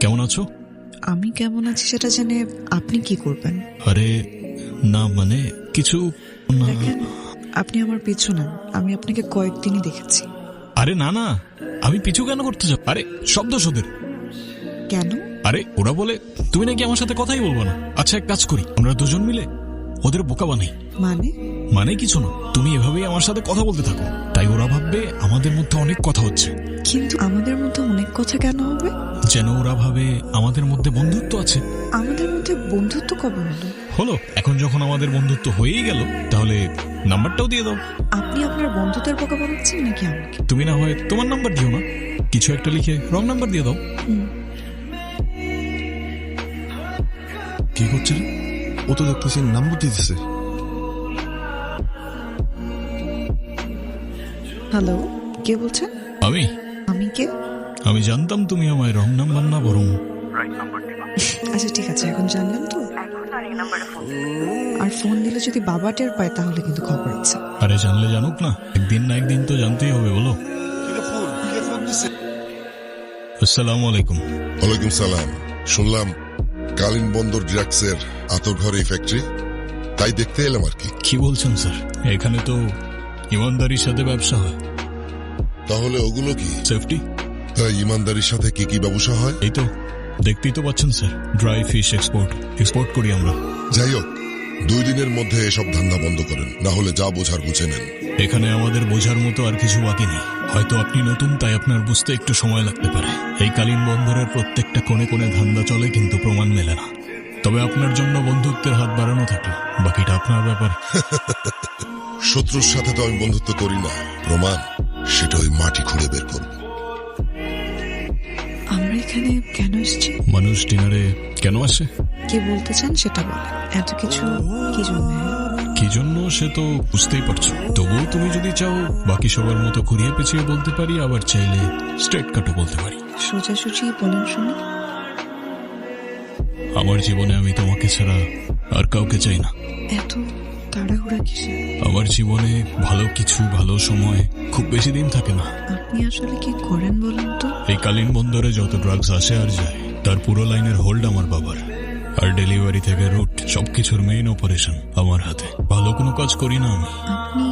কেমন আছো? আমি কেমন আছি সেটা জেনে আপনি কি করবেন? আরে না মানে কিছু না। দেখেন আপনি আমার পিছু নেন আমি আপনাকে কয়েকদিনই দেখেছি। আরে না না আমি পিছু কেন করতে যাব আরে শব্দ ওদের কেন? আরে ওরা বলে তুমি নাকি আমার সাথে কথাই বলব না? আচ্ছা এক কাজ করি আমরা দুজন মিলে ওদের বোকা বানাই। মানে? মানে কিছু না। তুমি এভাবেই আমার সাথে কথা বলতে থাকো। তাই ওরা ভাববে আমাদের মধ্যে অনেক কথা হচ্ছে। কিন্তু আমাদের মধ্যে অনেক কথা কেন হবে? যেন ওরা ভাবে আমাদের মধ্যে বন্ধুত্ব আছে। আমাদের মধ্যে বন্ধুত্ব কবে হলো? হলো এখন যখন আমাদের বন্ধুত্ব হয়েই গেল তাহলে নাম্বারটাও দিয়ে দাও। আপনি আপনার বন্ধুদের বোকা বানাচ্ছেন নাকি আমাকে? তুমি না হয় তোমার নাম্বার দিও না। কিছু একটা লিখে রং নাম্বার দিয়ে দাও। কি করছে রে? ও তো দেখতেছি নাম্বার দিতেছে হ্যালো কে বলছেন আমি? আমি কে? আমি জানতাম তুমি আমায় রং নাম্বার না বরং। আচ্ছা ঠিক আছে এখন জানলাম তো। আর ফোন দিলে যদি বাবা টের পায় তাহলে কিন্তু খবর আছে। আরে জানলে জানুক না একদিন না একদিন তো জানতেই হবে বলো। আসসালামু আলাইকুম। ওয়ালাইকুম সালাম। শুনলাম কালিন বন্দর ড্রাগসের আতর ঘর ফ্যাক্টরি তাই দেখতে এলাম আর কি। কি বলছেন স্যার? এখানে তো ইমানদারির সাথে ব্যবসা হয়। তাহলে ওগুলো কি? সেফটি? তাই ইমানদারির সাথে কি কি ব্যবসা হয়? এই তো দেখতেই তো পাচ্ছেন sir. Dry fish export. Export করি আমরা। যাই হোক দুই দিনের মধ্যে এসব ধান্দা বন্ধ করেন। না হলে যা বোঝার বুঝে নেন। এখানে আমাদের বোঝার মতো আর কিছু বাকি নেই। হয়তো আপনি নতুন তাই আপনার বুঝতে একটু সময় লাগতে পারে। এই কালীন বন্দরের প্রত্যেকটা কোণে কোণে ধান্দা চলে কিন্তু প্রমাণ মেলে না। তবে আপনার জন্য বন্ধুত্বের হাত বাড়ানো থাকল বাকিটা আপনার ব্যাপার। শত্রুর সাথে তো আমি বন্ধুত্ব করি না। প্রমাণ সেটা ওই মাটি খুঁড়ে বের করব। আমরা এখানে কেন এসেছি? মানুষ ডিনারে কেন আসে? কি বলতে চান সেটা বলে এত কিছু কি জন্য? কি জন্য সে তো বুঝতেই পারছ? তবুও তুমি যদি চাও বাকি সবার মতো ঘুরিয়ে পেঁচিয়ে বলতে পারি আবার চাইলে স্ট্রেট কাটও বলতে পারি। সোজাসুজি বলেন শুনি। আমার জীবনে আমি তোমাকে ছাড়া আর কাউকে চাই না। এত তাড়াহুড়া কিসে আমার জীবনে ভালো কিছু ভালো সময় খুব বেশি দিন থাকে না। আপনি আসলে কি করেন বলুন তো? এই কালীন বন্দরে যত ড্রাগস আসে আর যায় তার পুরো লাইনের হোল্ড আমার বাবার। আর ডেলিভারি থেকে রুট সবকিছুর মেইন অপারেশন আমার হাতে। ভালো কোনো কাজ করি না আমি। আপনি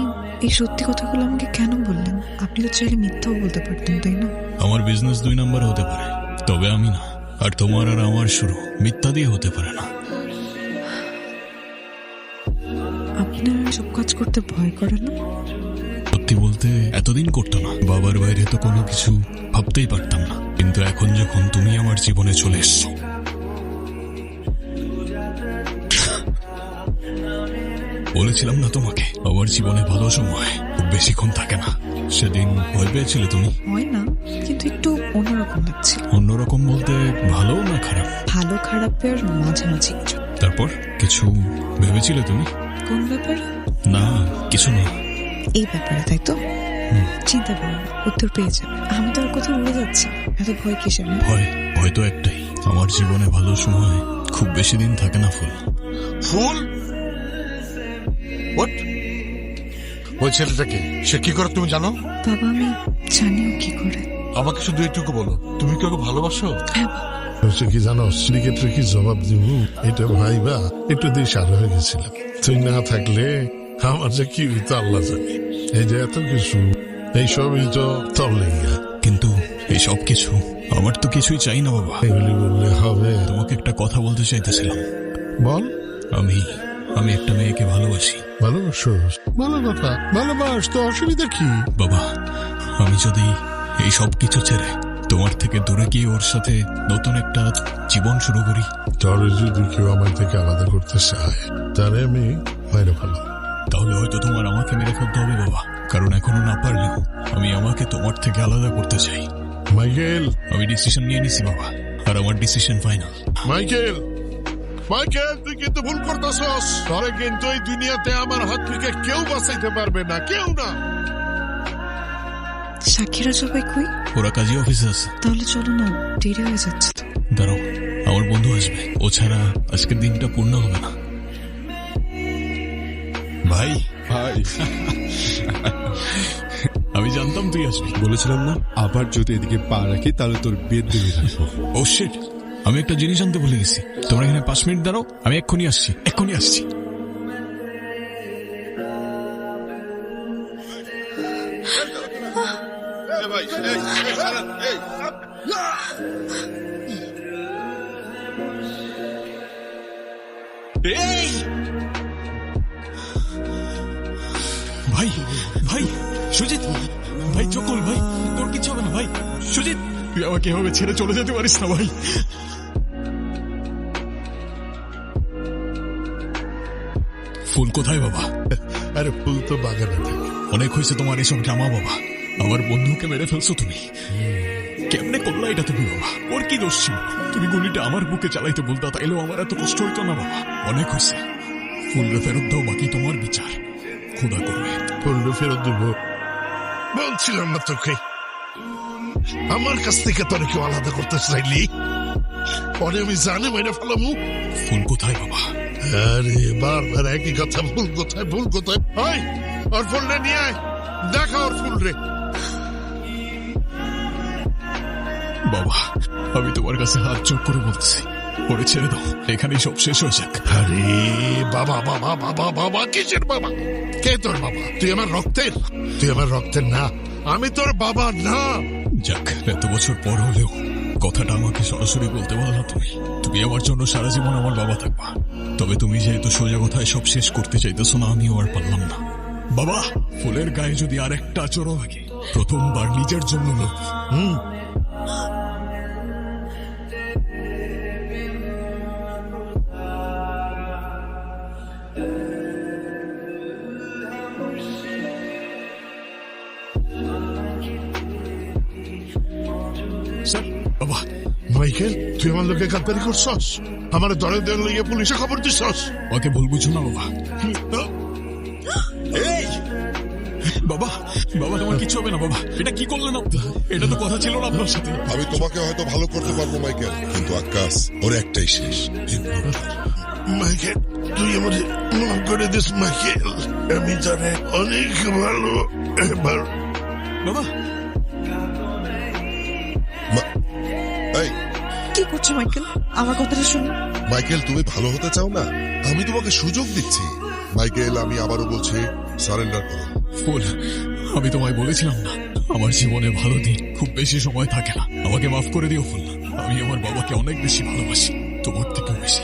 এই সত্যি কথাগুলো আমাকে কেন বললেন? আপনি তো চাইলে মিথ্যাও বলতে পারতেন তাই না? আমার বিজনেস দুই নাম্বার হতে পারে তবে আমি না। আর তোমার আর আমার শুরু মিথ্যা দিয়ে হতে পারে না। আপনার সব কাজ করতে ভয় করে না? সত্যি বলতে এতদিন করতো না। বাবার বাইরে তো কোনো কিছু ভাবতেই পারতাম না। কিন্তু এখন যখন তুমি আমার জীবনে চলে এসছো বলেছিলাম না তোমাকে। আমার জীবনে ভালো সময় খুব বেশিক্ষণ থাকে না। সেদিন ভয় পেয়েছিলে তুমি? হয় না কিন্তু একটু অন্যরকম লাগছিল অন্যরকম বলতে ভালো না খারাপ? ভালো খারাপের মাঝামাঝি। কিছু তারপর কিছু ভেবেছিলে তুমি? কোন ব্যাপার? না কিছু না। এই ব্যাপারে তাই তো? চিন্তা করুন উত্তর পেয়ে যাবে। আমি তো আর কোথাও উড়ে যাচ্ছি। এত ভয় কিসের ভয় ভয় তো একটাই। আমার জীবনে ভালো সময় খুব বেশি দিন থাকে না ফুল। ফুল? হোয়াট ওই ছেলেটাকে। সে কি করে তুমি জানো? বাবা আমি জানিও কি করে। আমাকে শুধু এইটুকু বলো। তুমি কি ওকে ভালোবাসো? হ্যাঁ বাবা। হচ্ছে কি জানো সিন্ডিকেটরে কি জবাব দিব? এটা ভাইবা একটু দিশার হয়ে গেছিলাম তুই না থাকলে আমার যে কি হইতো আল্লাহ জানে। এই যে এত কিছু এই সবই তো তোর লেগিয়া কিন্তু এই সব কিছু আমার তো কিছুই চাই না বাবা। এগুলি বললে হবে। তোমাকে একটা কথা বলতে চাইতেছিলাম। বল। আমি আমি একটা মেয়েকে ভালোবাসি। ভালোবাসো? ভালো কথা। ভালোবাস তো অসুবিধা কি? বাবা আমি যদি এই সব কিছু ছেড়ে তোমার থেকে দূরে গিয়ে ওর সাথে নতুন একটা জীবন শুরু করি। তোর যদি কেউ আমার থেকে আলাদা করতে চায় তাহলে আমি বাইরে ভালো তাহলে হয়তো তোমার আমাকে মেরে ফেলতে হবে বাবা। কারণ এখনও না পারলেও আমি আমাকে তোমার থেকে আলাদা করতে চাই। মাইকেল! আমি ডিসিশন নিয়ে নিছি বাবা আর আমার ডিসিশন ফাইনাল। মাইকেল! মাইকেল তুই কিন্তু ভুল করতেছস। তবে কিন্তু এই দুনিয়াতে আমার হাত থেকে কেউ বাঁচাইতে পারবে না কেউ না। সাক্ষীরা সবাই কই? ওরা কাজী অফিসে আছে। তাহলে চলো না দেরি হয়ে যাচ্ছে দাঁড়াও আমার বন্ধু আসবে। ও ছাড়া আজকের দিনটা পূর্ণ হবে না। ভাই ভাই। আমি জানতাম তুই আসবি। বলেছিলাম না? আবার যদি এদিকে পা রাখি তাহলে তোর বেদ দিয়ে রাখব। ও শিট আমি একটা জিনিস আনতে ভুলে গেছি। তোমরা এখানে পাঁচ মিনিট দাঁড়াও আমি এক্ষুনি আসছি এক্ষুনি আসছি! ভাই ভাই সুজিত ভাই চকুল ভাই তোর কিছু হবে না ভাই সুজিত। তুই আমাকে এভাবে ছেড়ে চলে যেতে পারিস না ভাই। ফুল কোথায় বাবা? আরে ফুল তো বাগানে থাকে। অনেক হয়েছে তোমার এসব ড্রামা বাবা। আমার বন্ধুকে মেরে ফেলছো তুমি। কেমনে করলা এটা তুমি বাবা? ওর কি দোষ ছিল? তুমি গুলিটা আমার বুকে চালাইতে বলতা তাইলেও আমার এত কষ্ট হইতো না বাবা। অনেক হয়েছে। ফুলরে ফেরত দাও বাকি তোমার বিচার। খোদা করবে। ফুলটা ফেরত দিব। বলছিলাম না তোকে। আমার কাছ থেকে তোর কেউ আলাদা করতে চাইলি? পরে আমি জানি মেরে ফেলামু। ফুল কোথায় বাবা? আরে বারবার একই কথা ভুল কোথায় ভুল কোথায়? ওই ওর ফুলটা নিয়ে আয়। দেখা ওর ফুল রে। বাবা আমি তোমার কাছে হাত চোখ করে বলতেছি। ওরে ছেড়ে দাও। এখানেই সব শেষ হয়ে যাক। আরে বাবা বাবা বাবা বাবা কিসের বাবা? কে তোর বাবা? তুই আমার রক্তের? তুই আমার রক্তের না। আমি তোর বাবা না। যাক, এত বছর পর হলেও কথাটা আমাকে সরাসরি বলতে পারলা তুমি। তুমি আমার জন্য সারা জীবন আমার বাবা থাকবা। তবে তুমি যেহেতু সোজা কথায় সব শেষ করতে চাইতেছো না, আমিও আর পারলাম না। বাবা, ফুলের গায়ে যদি আর একটা আচরণ লাগে, প্রথমবার নিজের জন্য হুম? স্যার। বাবা মাইকেল তুই আমার লোকে গাদ্দারি করছস? আমার দলে দলে লইয়া পুলিশে খবর দিছস? ওকে ভুল বুঝো না বাবা। এই! বাবা বাবা তোমার কিছু হবে না বাবা। এটা কি করলেন আপনি এটা তো কথা ছিল না আপনার সাথে। আমি তোমাকে হয়তো ভালো করতে পারব মাইকেল কিন্তু আকাশ ওর একটাই শেষ। মাইকেল তুই আমার মাফ করে দিস মাইকেল। আমি জানে অনেক ভালো এবার বাবা কি করছ মাইকেল? আমার কথাটা শুনো। মাইকেল তুমি ভালো হতে চাও না? আমি তোমাকে সুযোগ দিচ্ছি। মাইকেল আমি আবারও বলছি সারেন্ডার করো। ফুল আমি তোমায় বলেছিলাম না। আমার জীবনে ভালো দিন খুব বেশি সময় থাকে না। আমাকে মাফ করে দিও ফুল আমি আমার বাবাকে অনেক বেশি ভালোবাসি। তোমার থেকেও বেশি।